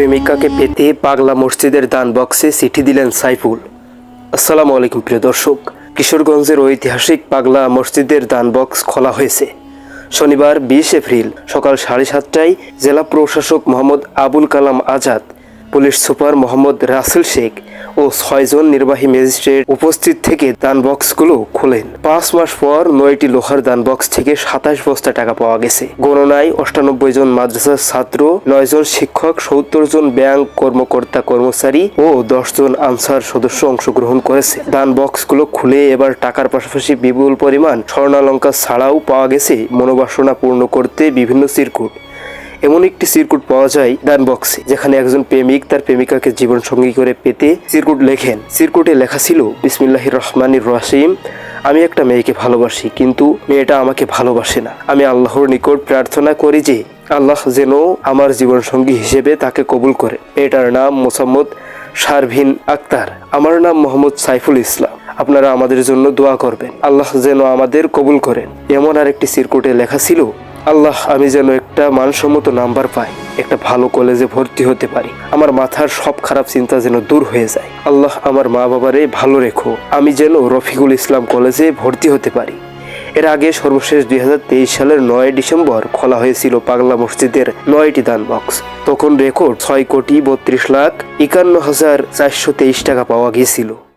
প্রেমিকাকে পেতে পাগলা মসজিদের দান বক্সে চিঠি দিলেন সাইফুল। আসসালামু আলাইকুম, প্রিয় দর্শক। কিশোরগঞ্জের ঐতিহাসিক পাগলা মসজিদের দান বক্স খোলা হয়েছে। শনিবার বিশ এপ্রিল সকাল সাড়ে সাতটায় জেলা প্রশাসক মোহাম্মদ আবুল কালাম আজাদ, পুলিশ সুপার মোহাম্মদ রাসেল শেখ ও ছয়জন নির্বাহী ম্যাজিস্ট্রেট উপস্থিত থেকে দান বক্সগুলো খোলেন। পাঁচ মাস পর নয়টি লোহার দান বক্স থেকে সাতাশ বস্তা টাকা পাওয়া গেছে। গণনায় অষ্টানব্বই জন মাদ্রাসার ছাত্র, নয় জন শিক্ষক, সত্তর জন ব্যাংক কর্মকর্তা কর্মচারী ও দশ জন আনসার সদস্য অংশগ্রহণ করেছে। দান বক্সগুলো খুলে এবার টাকার পাশাপাশি বিপুল পরিমাণ স্বর্ণালঙ্কার ছাড়াও পাওয়া গেছে। মনোবাসনা পূর্ণ করতে বিভিন্ন চিরকুট এমন একটি সিরকুট পাওয়া যায় দান বক্সে যেখানে একজন প্রেমিক তার প্রেমিকাকে জীবন সঙ্গী করে পেতে সিরকুট লেখেন। সিরকুটে লেখা ছিল, বিসমিল্লাহির রহমানির রহিম, আমি একটা মেয়েকে ভালোবাসি, কিন্তু মেয়েটা আমাকে ভালোবাসে না। আমি আল্লাহর নিকট প্রার্থনা করি যে, আল্লাহ যেন আমার জীবন সঙ্গী হিসেবে তাকে কবুল করে। মেয়েটার নাম মোসাম্মদ শারভিন আক্তার। আমার নাম মোহাম্মদ সাইফুল ইসলাম। আপনারা আমাদের জন্য দোয়া করবেন। আল্লাহ যেন আমাদের কবুল করেন। এমন আরেকটি সিরকুটে লেখা ছিল আল্লাহ, আমি যেন একটা মানসম্মত নাম্বার পাই, একটা ভালো কলেজে ভর্তি হতে পারি। আমার মাথার সব খারাপ চিন্তা যেন দূর হয়ে যায়। আল্লাহ, আমার মা বাবারে ভালো রেখো। আমি যেন রফিকুল ইসলাম কলেজে ভর্তি হতে পারি। এর আগে সর্বশেষ দুই হাজার তেইশ সালের নয় ডিসেম্বর খোলা হয়েছিল পাগলা মসজিদের নয়টি দান বক্স তখন রেকর্ড ছয় কোটি বত্রিশ লাখ একান্ন হাজার চারশো তেইশ টাকা পাওয়া গিয়েছিল।